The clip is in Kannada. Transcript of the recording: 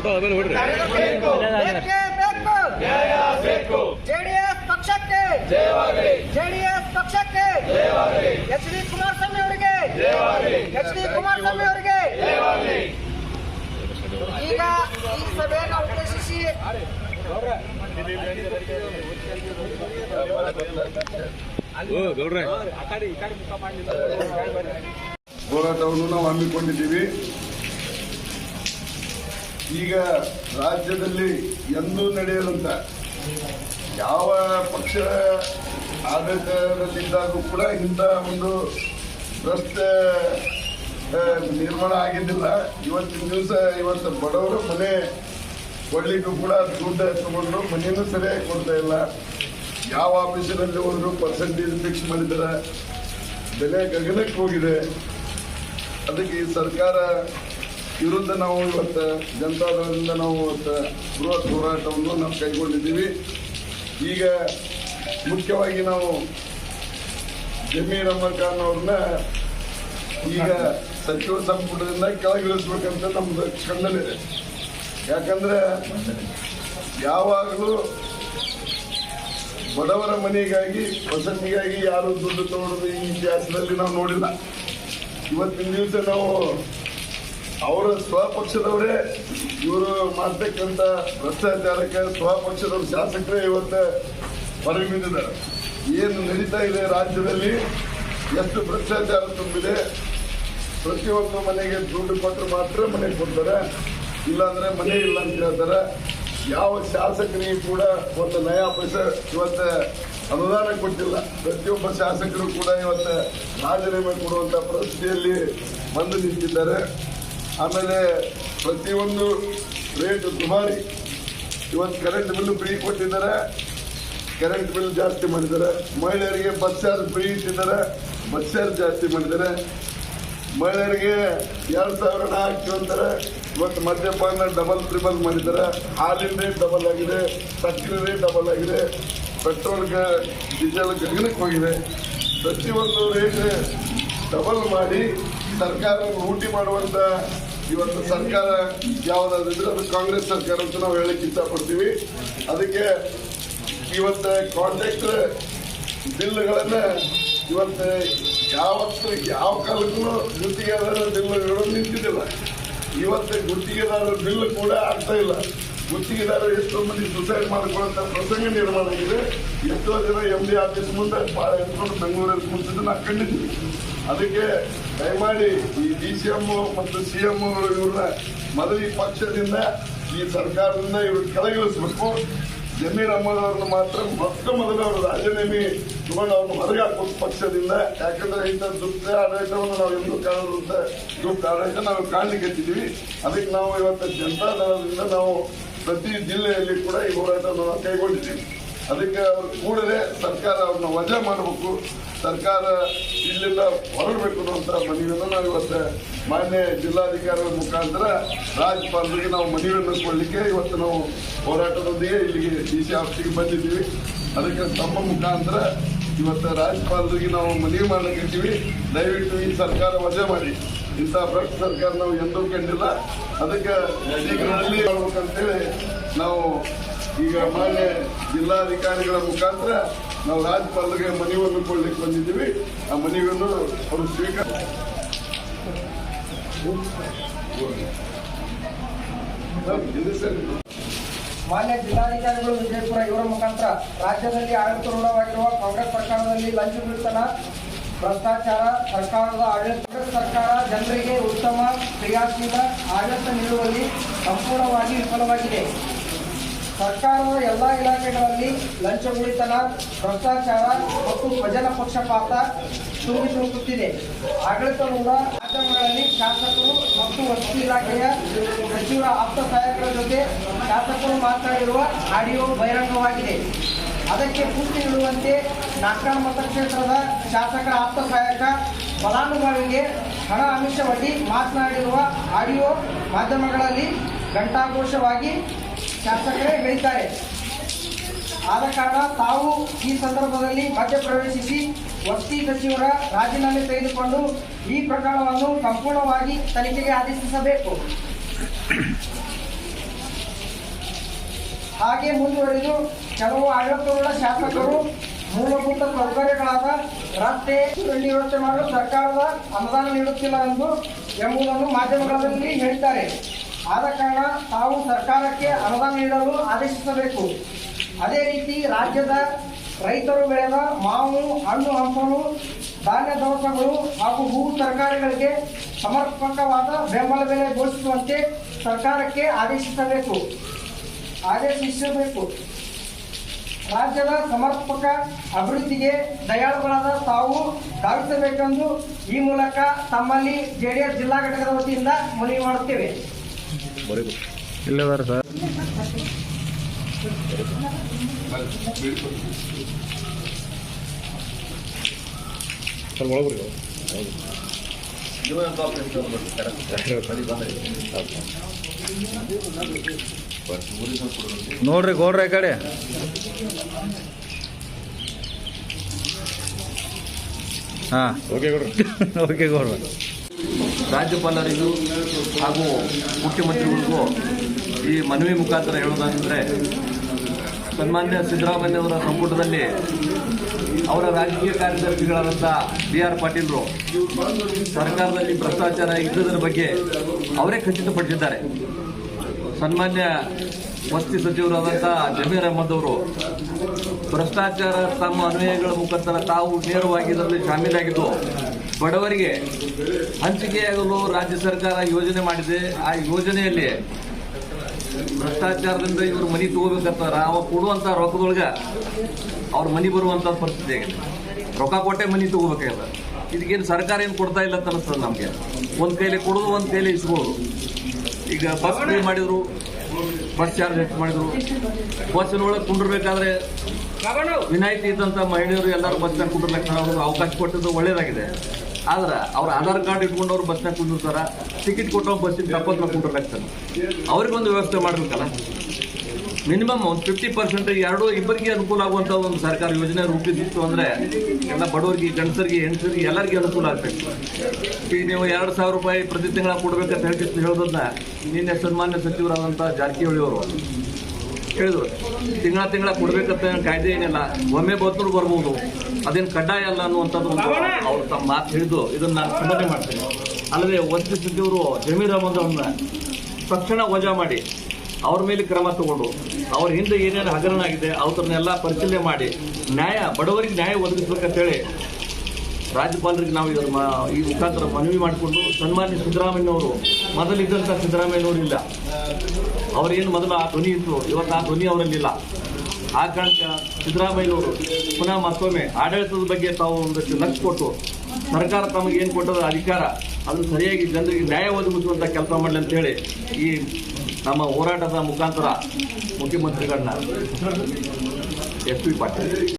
ಫೋಟೋ ಆಮೇಲೆ ಹೊಡ್ರಿ. ಜೆಡಿಎಸ್ ಪಕ್ಷಕ್ಕೆ. ಜೆಡಿಎಸ್ ಪಕ್ಷಕ್ಕೆ. ಎಚ್ ಡಿ ಕುಮಾರಸ್ವಾಮಿ ಅವರಿಗೆ ಎಚ್ ಡಿ ಕುಮಾರಸ್ವಾಮಿ ಅವರಿಗೆ ಈಗ ಈ ಸಭೆಯನ್ನು ಉದ್ದೇಶಿಸಿ ಹೋರಾಟವನ್ನು ನಾವು ಹಮ್ಮಿಕೊಂಡಿದ್ದೀವಿ. ಈಗ ರಾಜ್ಯದಲ್ಲಿ ಎಂದೂ ನಡೆಯದಂತ ಯಾವ ಪಕ್ಷ ಆಡಳಿತದಲ್ಲಿದ್ದಾಗೂ ಕೂಡ ಇಂಥ ಒಂದು ರಸ್ತೆ ನಿರ್ಮಾಣ ಆಗಿದ್ದಿಲ್ಲ. ಇವತ್ತಿನ ದಿವಸ ಇವತ್ತು ಬಡವರು ಮನೆ ಕೊಡ್ಲಿಕ್ಕೂ ಕೂಡ ದುಡ್ಡು ತಗೊಂಡು ಮನೆಯೂ ಸರಿಯಾಗಿ ಕೊಡ್ತಾ ಇಲ್ಲ. ಯಾವ ಆಫೀಸಿನಲ್ಲಿ ಹೋದ್ರು ಪರ್ಸೆಂಟೇಜ್ ಫಿಕ್ಸ್ ಮಾಡಿದ್ದಾರೆ. ಬೆಲೆ ಗಗನಕ್ಕೆ ಹೋಗಿದೆ. ಅದಕ್ಕೆ ಈ ಸರ್ಕಾರ ವಿರುದ್ಧ ನಾವು ಇವತ್ತು ಜನತಾದಳದಿಂದ ನಾವು ಇವತ್ತು ಬೃಹತ್ ಹೋರಾಟವನ್ನು ನಾವು ಕೈಗೊಂಡಿದ್ದೀವಿ. ಈಗ ಮುಖ್ಯವಾಗಿ ನಾವು ಜಮೀರ್ ಅಹಮದ್ ಖಾನ್ ಅವ್ರನ್ನ ಈಗ ಸಚಿವ ಸಂಪುಟದಿಂದ ಕೆಳಗಿಳಿಸ್ಬೇಕಂತ ನಮ್ದು ಕಣ್ಣಲ್ಲಿದೆ ಯಾಕಂದ್ರೆ ಯಾವಾಗಲೂ ಬಡವರ ಮನೆಗಾಗಿ, ವಸತಿಗಾಗಿ ಯಾರು ದುಡ್ಡು ತಗೊಳ್ಳೋದು ಈ ಇತಿಹಾಸದಲ್ಲಿ ನಾವು ನೋಡಿಲ್ಲ. ಇವತ್ತಿನ ದಿವಸ ನಾವು ಅವರ ಸ್ವಪಕ್ಷದವರೇ ಇವರು ಮಾಡ್ತಕ್ಕಂಥ ಭ್ರಷ್ಟಾಚಾರಕ್ಕೆ ಸ್ವಪಕ್ಷದವ್ರ ಶಾಸಕರೇ ಇವತ್ತು ಹೊರಗೆ ಬಿದ್ದಿದ್ದಾರೆ ಏನು ನಡೀತಾ ಇದೆ ರಾಜ್ಯದಲ್ಲಿ? ಎಷ್ಟು ಭ್ರಷ್ಟಾಚಾರ ತುಂಬಿದೆ? ಪ್ರತಿಯೊಬ್ಬ ಮನೆಗೆ ದುಡ್ಡು ಕೊಟ್ಟರೆ ಮಾತ್ರ ಮನೆ ಕೊಡ್ತಾರೆ, ಇಲ್ಲಾಂದ್ರೆ ಮನೆ ಇಲ್ಲ ಅಂತ ಹೇಳ್ತಾರೆ. ಯಾವ ಶಾಸಕರಿಗೆ ಕೂಡ ಒಂದು ನಯಾ ಪೈಸೆ ಇವತ್ತು ಅನುದಾನ ಕೊಟ್ಟಿಲ್ಲ. ಪ್ರತಿಯೊಬ್ಬ ಶಾಸಕರು ಕೂಡ ಇವತ್ತು ರಾಜೀನಾಮೆ ಕೊಡುವಂತ ಪರಿಸ್ಥಿತಿಯಲ್ಲಿ ಬಂದು ನಿಂತಿದ್ದಾರೆ. ಆಮೇಲೆ ಪ್ರತಿಯೊಂದು ರೇಟ್ ದುಬಾರಿ ಇವತ್ತು ಕರೆಂಟ್ ಬಿಲ್ ಫ್ರೀ ಕೊಟ್ಟಿದ್ದಾರೆ. ಕರೆಂಟ್ ಬಿಲ್ ಜಾಸ್ತಿ ಮಾಡಿದ್ದಾರೆ. ಮಹಿಳೆಯರಿಗೆ ಬಸ್ ಚಾರ್ಜ್ ಫ್ರೀ ಇಟ್ಟಿದ್ದಾರೆ. ಬಸ್ ಚಾರ್ಜ್ ಜಾಸ್ತಿ ಮಾಡಿದ್ದಾರೆ. ಮಹಿಳೆಯರಿಗೆ ಎರಡು ಸಾವಿರ ಹಣ ಹಾಕ್ತೀವಿ ಅಂತಾರೆ. ಇವತ್ತು ಮದ್ಯಪಾನ ಡಬಲ್ ಟ್ರಿಬಲ್ ಮಾಡಿದ್ದಾರೆ. ಹಾಲಿನ ರೇಟ್ ಡಬಲ್ ಆಗಿದೆ. ಸಕ್ಕರೆ ರೇಟ್ ಡಬಲ್ ಆಗಿದೆ. ಪೆಟ್ರೋಲ್ಗೆ ಡೀಸೆಲ್ ಗಗನಕ್ಕೆ ಹೋಗಿದೆ ಪ್ರತಿಯೊಂದು ರೇಟ್ ಡಬಲ್ ಮಾಡಿ ಸರ್ಕಾರ ಲೂಟಿ ಮಾಡುವಂತ ಇವತ್ತು ಸರ್ಕಾರ ಯಾವುದಾದ್ರೆ ಅದು ಕಾಂಗ್ರೆಸ್ ಸರ್ಕಾರ ಅಂತ ನಾವು ಹೇಳಕ್ ಇಷ್ಟಪಡ್ತೀವಿ. ಅದಕ್ಕೆ ಇವತ್ತು ಕಾಂಟ್ರಾಕ್ಟರ್ ಬಿಲ್ಗಳನ್ನ ಇವತ್ತು ಯಾವತ್ತು, ಯಾವ ಕಾಲಕ್ಕೂ ಗುತ್ತಿಗೆದಾರರ ಬಿಲ್ಗಳು ನಿಂತಿದ್ದಿಲ್ಲ. ಇವತ್ತು ಗುತ್ತಿಗೆದಾರರ ಬಿಲ್ ಕೂಡ ಆಗ್ತಾ ಇಲ್ಲ. ಗುತ್ತಿಗೆದಾರರು ಎಷ್ಟೋ ಮಂದಿ ಸುಸೈಡ್ ಮಾಡ್ಕೊಳ್ಳುವಂತ ಪ್ರಸಂಗ ನಿರ್ಮಾಣ ಆಗಿದೆ. ಎಷ್ಟೋ ಜನ ಎಂ ಡಿ ಆಫೀಸ್ ಮುಂದೆ ಭಾಳ ಎತ್ಕೊಂಡು ಬೆಂಗಳೂರಲ್ಲಿ ಕುಂತಿದ್ದು ನಾವು ಕಂಡಿದ್ದೀವಿ. ಅದಕ್ಕೆ ದಯಮಾಡಿ ಈ ಡಿ ಸಿ ಎಂ ಮತ್ತು ಸಿ ಎಂ ಇವ್ರನ್ನ ಮೊದಲು ಈ ಪಕ್ಷದಿಂದ ಈ ಸರ್ಕಾರದಿಂದ ಇವ್ರು ಕೆಳಗಿಳಿಸ್ಬೇಕು. ಜಮೀರ್ ಅಹಮದ್ ಮಾತ್ರ ಮೊತ್ತ ಮೊದಲು ಅವರು ರಾಜೀನಾಮೆ ತಗೊಂಡು ಅವ್ರನ್ನ ಹೊರಗೆ ಹಾಕ್ಬೇಕು ಪಕ್ಷದಿಂದ, ಯಾಕಂದ್ರೆ ಇಂಥ ದುಷ್ಟ ಆಡಳಿತವನ್ನು ನಾವು ಎಂದೂ ಕಾಣದಂತ ದುಷ್ಟ ಆಡಳಿತ ನಾವು ಕಾಣಲಿಕ್ಕೆ ಅದಕ್ಕೆ ನಾವು ಇವತ್ತು ಜನತಾ ದಳದಿಂದ ನಾವು ಪ್ರತಿ ಜಿಲ್ಲೆಯಲ್ಲಿ ಕೂಡ ಈ ಹೋರಾಟವನ್ನು ಕೈಗೊಂಡಿದ್ದೀವಿ. ಅದಕ್ಕೆ ಅವ್ರು ಕೂಡಲೇ ಸರ್ಕಾರ ಅವ್ರನ್ನ ವಜಾ ಮಾಡಬೇಕು. ಸರ್ಕಾರ ಇಲ್ಲಿಂದ ಹೊರಡಬೇಕು ಅನ್ನುವಂಥ ಮನವಿಯನ್ನು ನಾವು ಇವತ್ತು ಮಾನ್ಯ ಜಿಲ್ಲಾಧಿಕಾರಿಗಳ ಮುಖಾಂತರ ರಾಜ್ಯಪಾಲರಿಗೆ ನಾವು ಮನವಿಯನ್ನು ಕೊಡಲಿಕ್ಕೆ ಇವತ್ತು ನಾವು ಹೋರಾಟದೊಂದಿಗೆ ಇಲ್ಲಿಗೆ ಡಿ ಸಿ ಆಫೀಸಿಗೆ ಬಂದಿದ್ದೀವಿ. ಅದಕ್ಕೆ ತಮ್ಮ ಮುಖಾಂತರ ಇವತ್ತು ರಾಜ್ಯಪಾಲರಿಗೆ ನಾವು ಮನವಿ ಮಾಡಲಿಕ್ಕಿದ್ದೀವಿ ದಯವಿಟ್ಟು ಈ ಸರ್ಕಾರ ವಜಾ ಮಾಡಿ. ಇಂಥ ಭ್ರಷ್ಟ ಸರ್ಕಾರ ನಾವು ಎಂದೂ ಕಂಡಿಲ್ಲ. ಅದಕ್ಕೆ ಹೇಳ್ಬೇಕಂತೇಳಿ ನಾವು ಈಗ ಮಾನ್ಯ ಜಿಲ್ಲಾಧಿಕಾರಿಗಳ ಮುಖಾಂತರ ನಾವು ರಾಜ್ಯಪಾಲರಿಗೆ ಮನವಿಯನ್ನು ಕೊಡ್ಲಿಕ್ಕೆ ಬಂದಿದ್ದೀವಿ. ಆ ಮನವಿಯನ್ನು ಅವರು ಸ್ವೀಕಾರ ಮಾನ್ಯ ಜಿಲ್ಲಾಧಿಕಾರಿಗಳು ವಿಜಯಪುರ ಇವರ ಮುಖಾಂತರ ರಾಜ್ಯದಲ್ಲಿ ಆಡಳಿತರೂಢವಾಗಿರುವ ಕಾಂಗ್ರೆಸ್ ಸರ್ಕಾರದಲ್ಲಿ ಲಂಚ ಬಿಡ್ತನ ಭ್ರಷ್ಟಾಚಾರ, ಸರ್ಕಾರದ ಆಡಳಿತ ಸರ್ಕಾರ ಜನರಿಗೆ ಉತ್ತಮ ಕ್ರಿಯಾಶೀಲ ಆಡಳಿತ ನೀಡುವಲ್ಲಿ ಸಂಪೂರ್ಣವಾಗಿ ವಿಫಲವಾಗಿದೆ. ಸರ್ಕಾರದ ಎಲ್ಲ ಇಲಾಖೆಗಳಲ್ಲಿ ಲಂಚ ಉಳಿತನ ಭ್ರಷ್ಟಾಚಾರ ಮತ್ತು ಸ್ವಜನ ಪಕ್ಷಪಾತ ತುಂಬಿ ತುಳುಕುತ್ತಿದೆ ಆಡಳಿತಾರೂಢ ಮಾಧ್ಯಮಗಳಲ್ಲಿ ಶಾಸಕರು ಮತ್ತು ವಸತಿ ಇಲಾಖೆಯ ಸಚಿವರ ಆಪ್ತ ಸಹಾಯಕರ ಜೊತೆ ಶಾಸಕರು ಮಾತನಾಡಿರುವ ಆಡಿಯೋ ಬಹಿರಂಗವಾಗಿದೆ. ಅದಕ್ಕೆ ಪೂರ್ತಿ ನೀಡುವಂತೆ ನಾಲ್ಕಾರು ಮತಕ್ಷೇತ್ರದ ಶಾಸಕರ ಆಪ್ತ ಸಹಾಯಕ ಫಲಾನುಭವಿಗೆ ಹಣ ಅಂಶವಾಗಿ ಮಾತನಾಡಿರುವ ಆಡಿಯೋ ಮಾಧ್ಯಮಗಳಲ್ಲಿ ಘಂಟಾಘೋಷವಾಗಿ ಶಾಸಕರೇ ಹೇಳಿದ್ದಾರೆ. ಆದ ಕಾರಣ ತಾವು ಈ ಸಂದರ್ಭದಲ್ಲಿ ಮಧ್ಯಪ್ರವೇಶಿಸಿ ವಸತಿ ಸಚಿವರ ರಾಜೀನಾಮೆ ತೆಗೆದುಕೊಂಡು ಈ ಪ್ರಕರಣವನ್ನು ಸಂಪೂರ್ಣವಾಗಿ ತನಿಖೆಗೆ ಆದೇಶಿಸಬೇಕು. ಹಾಗೆ ಮುಂದುವರೆದು ಕೆಲವು ಆಡಳಿತಗಳ ಶಾಸಕರು ಮೂಲಭೂತ ಸೌಕರ್ಯಗಳಾದ ರಸ್ತೆ ವ್ಯವಸ್ಥೆ ಮಾಡಲು ಸರ್ಕಾರದ ಅನುದಾನ ನೀಡುತ್ತಿಲ್ಲ ಎಂದು ಎಂಬುದನ್ನು ಮಾಧ್ಯಮಗಳಲ್ಲಿ ಹೇಳಿದ್ದಾರೆ. ಆದ ಕಾರಣ ತಾವು ಸರ್ಕಾರಕ್ಕೆ ಅನುದಾನ ನೀಡಲು ಆದೇಶಿಸಬೇಕು. ಅದೇ ರೀತಿ ರಾಜ್ಯದ ರೈತರು ಬೆಳೆದ ಮಾವು, ಹಣ್ಣು, ಹಂಪಲು, ಧಾನ್ಯ ದವಸಗಳು ಹಾಗೂ ಹೂ ತರಕಾರಿಗಳಿಗೆ ಸಮರ್ಪಕವಾದ ಬೆಂಬಲ ಬೆಲೆ ಘೋಷಿಸುವಂತೆ ಸರ್ಕಾರಕ್ಕೆ ಆದೇಶಿಸಬೇಕು. ಆದೇಶಿಸಬೇಕು. ರಾಜ್ಯದ ಸಮರ್ಪಕ ಅಭಿವೃದ್ಧಿಗೆ ದಯಾಳುಗಳಾದ ತಾವು ಧಾವಿಸಬೇಕೆಂದು ಈ ಮೂಲಕ ತಮ್ಮಲ್ಲಿ ಜೆಡಿಎಸ್ ಜಿಲ್ಲಾ ಘಟಕದ ವತಿಯಿಂದ ಮನವಿ ಮಾಡುತ್ತೇವೆ. ಇಲ್ಲದಾರ ಸರ್ ಸ್ವಲ್ಪ ಒಳಗೆ ನೋಡ್ರಿ ಗೌಡ್ರ ಈ ಕಡೆ ಹಾ ಓಕೆ ಕೊಡ್ರಿ ಓಕೆ ಗೌಡ್ರ ರಾಜ್ಯಪಾಲರಿಗೂ ಹಾಗೂ ಮುಖ್ಯಮಂತ್ರಿಗಳಿಗೂ ಈ ಮನವಿ ಮುಖಾಂತರ ಹೇಳೋದಾದರೆ, ಸನ್ಮಾನ್ಯ ಸಿದ್ದರಾಮಯ್ಯವರ ಸಂಪುಟದಲ್ಲಿ ಅವರ ರಾಜಕೀಯ ಕಾರ್ಯದರ್ಶಿಗಳಾದಂಥ ಬಿ ಆರ್ ಪಾಟೀಲರು ಸರ್ಕಾರದಲ್ಲಿ ಭ್ರಷ್ಟಾಚಾರ ಇದ್ದದರ ಬಗ್ಗೆ ಅವರೇ ಖಚಿತಪಡಿಸಿದ್ದಾರೆ. ಸನ್ಮಾನ್ಯ ವಸ್ತಿ ಸಚಿವರಾದಂಥ ಜಮೀರ್ ಅಹಮದ್ ಅವರು, ಭ್ರಷ್ಟಾಚಾರ ತಮ್ಮ ಅನ್ವಯಗಳ ಮುಖಾಂತರ ತಾವು ನೇರವಾಗಿ ಇದರಲ್ಲಿ ಶಾಮೀಲಾಗಿದ್ದು ಬಡವರಿಗೆ ಹಂಚಿಕೆಯಾಗಲು ರಾಜ್ಯ ಸರ್ಕಾರ ಯೋಜನೆ ಮಾಡಿದೆ. ಆ ಯೋಜನೆಯಲ್ಲಿ ಭ್ರಷ್ಟಾಚಾರದಿಂದ ಇವರು ಮನಿ ತಗೋಬೇಕಂತಾರ ಅವ ಕೊಡುವಂತ ರೊಕ್ಕದೊಳಗ ಅವ್ರ ಮನಿ ಬರುವಂತ ಪರಿಸ್ಥಿತಿ ಆಗಿದೆ. ರೊಕ್ಕ ಕೊಟ್ಟೆ ಮನಿ ತಗೋಬೇಕಾಗ್ಯದ ಇದಕ್ಕೇನು ಸರ್ಕಾರ ಏನು ಕೊಡ್ತಾ ಇಲ್ಲ ಅಂತ ಅನಿಸ್ತದೆ ನಮಗೆ? ಒಂದು ಕೈಲಿ ಕೊಡೋದು, ಒಂದು ಕೈಲಿ ಇಸ್ಕೊಳ್ಳೋದು ಈಗ ಬಸ್ ಫ್ರೀ ಮಾಡಿದ್ರು ಬಸ್ ಚಾರ್ಜ್ ಹೆಚ್ಚು ಮಾಡಿದ್ರು. ಬಸ್ಸಿನೊಳಗೆ ಕುಂಡಿರ್ಬೇಕಾದ್ರೆ ವಿನಾಯಿತಿ ಇದ್ದಂತ ಮಹಿಳೆಯರು ಎಲ್ಲರೂ ಬಸ್ನಲ್ಲಿ ಕುಂಡಿರ್ಬೇಕು ಅವಕಾಶ ಕೊಟ್ಟಿದ್ದು ಒಳ್ಳೇದಾಗಿದೆ. ಆದ್ರೆ ಅವ್ರ ಆಧಾರ್ ಕಾರ್ಡ್ ಇಟ್ಕೊಂಡು ಅವ್ರು ಬಸ್ನಾಗ ಕುಂದಿರ್ತಾರ ಟಿಕೆಟ್ ಕೊಟ್ಟು ಬಸ್ಸಿನ ತಪ್ಪತ್ತು ಕುಂಡಿರ್ಲಾಗ್ತಾನೆ ಅವ್ರಿಗೊಂದು ವ್ಯವಸ್ಥೆ ಮಾಡ್ಬೇಕಲ್ಲ? ಮಿನಿಮಮ್ ಒಂದು ಫಿಫ್ಟಿ ಪರ್ಸೆಂಟ್ ಎರಡು ಇಬ್ಬರಿಗೆ ಅನುಕೂಲ ಆಗುವಂತ ಒಂದು ಸರ್ಕಾರ ಯೋಜನೆ ರೂಪಿಸಿತ್ತು ಅಂದ್ರೆ ಎಲ್ಲ ಬಡವರಿಗೆ, ಗಂಡಸರಿಗೆ ಹೆಣ್ಸರಿಗೆ ಎಲ್ಲರಿಗೆ ಅನುಕೂಲ ಆಗ್ಬೇಕು ಈಗ ನೀವು ಎರಡು ಸಾವಿರ ರೂಪಾಯಿ ಪ್ರತಿ ತಿಂಗಳ ಕೊಡ್ಬೇಕಂತ ಹೇಳ್ತಿತ್ತು ಹೇಳೋದನ್ನ ನಿನ್ನೆ ಸನ್ಮಾನ್ಯ ಸಚಿವರಾದಂಥ ಜಾರಕಿಹೊಳಿ ಅವರು. ಹೇಳಿದ್ರು ತಿಂಗಳ ತಿಂಗಳ ಕೊಡ್ಬೇಕಂತ ಕಾಯ್ದೆ ಏನಿಲ್ಲ. ಒಮ್ಮೆ ಬತ್ತೂರು ಬರ್ಬೋದು. ಅದೇನು ಕಡ್ಡಾಯ ಅಲ್ಲ ಅನ್ನುವಂಥದ್ದು ಒಂದು ಅವ್ರು ತಮ್ಮ ಮಾತು ಹಿಡಿದು ಇದನ್ನು ನಾನು ಖಂಡನೆ ಮಾಡ್ತೇನೆ. ಅಲ್ಲದೆ ವಸ್ತು ಸಚಿವರು ಜಮೀರ್ ಅಹಮದ್ ಅವ್ರನ್ನ ತಕ್ಷಣ ವಜಾ ಮಾಡಿ ಅವ್ರ ಮೇಲೆ ಕ್ರಮ ತಗೊಂಡು ಅವ್ರ ಹಿಂದೆ ಏನೇನು ಹಗರಣ ಆಗಿದೆ ಅವ್ರನ್ನೆಲ್ಲ ಪರಿಶೀಲನೆ ಮಾಡಿ ನ್ಯಾಯ, ಬಡವರಿಗೆ ನ್ಯಾಯ ಒದಗಿಸ್ಬೇಕಂತೇಳಿ ರಾಜ್ಯಪಾಲರಿಗೆ ನಾವು ಇದರ ಈ ಮುಖಾಂತರ ಮನವಿ ಮಾಡಿಕೊಂಡು ಸನ್ಮಾನ್ಯ ಸಿದ್ದರಾಮಯ್ಯನವರು ಮೊದಲಿದ್ದಂಥ ಸಿದ್ದರಾಮಯ್ಯನವರು ಇಲ್ಲ. ಅವರೇನು ಮೊದಲು ಆ ಧ್ವನಿ ಇತ್ತು, ಇವತ್ತು ಆ ಧ್ವನಿ ಅವರಲ್ಲಿಲ್ಲ. ಆ ಕಾರಣಕ್ಕೆ ಸಿದ್ದರಾಮಯ್ಯನವರು ಪುನಃ ಮತ್ತೊಮ್ಮೆ ಆಡಳಿತದ ಬಗ್ಗೆ ತಾವು ಒಂದಷ್ಟು ಲಕ್ಷ ಕೊಟ್ಟು, ಸರ್ಕಾರ ತಮಗೆ ಏನು ಕೊಟ್ಟದ ಅಧಿಕಾರ, ಅದು ಸರಿಯಾಗಿ ಜನರಿಗೆ ನ್ಯಾಯ ಒದಗಿಸುವಂಥ ಕೆಲಸ ಮಾಡಲಿ ಅಂತ ಹೇಳಿ ಈ ನಮ್ಮ ಹೋರಾಟದ ಮುಖಾಂತರ ಮುಖ್ಯಮಂತ್ರಿಗಳನ್ನ ಎಸ್ ಪಿ ಪಾಟೀಲ್.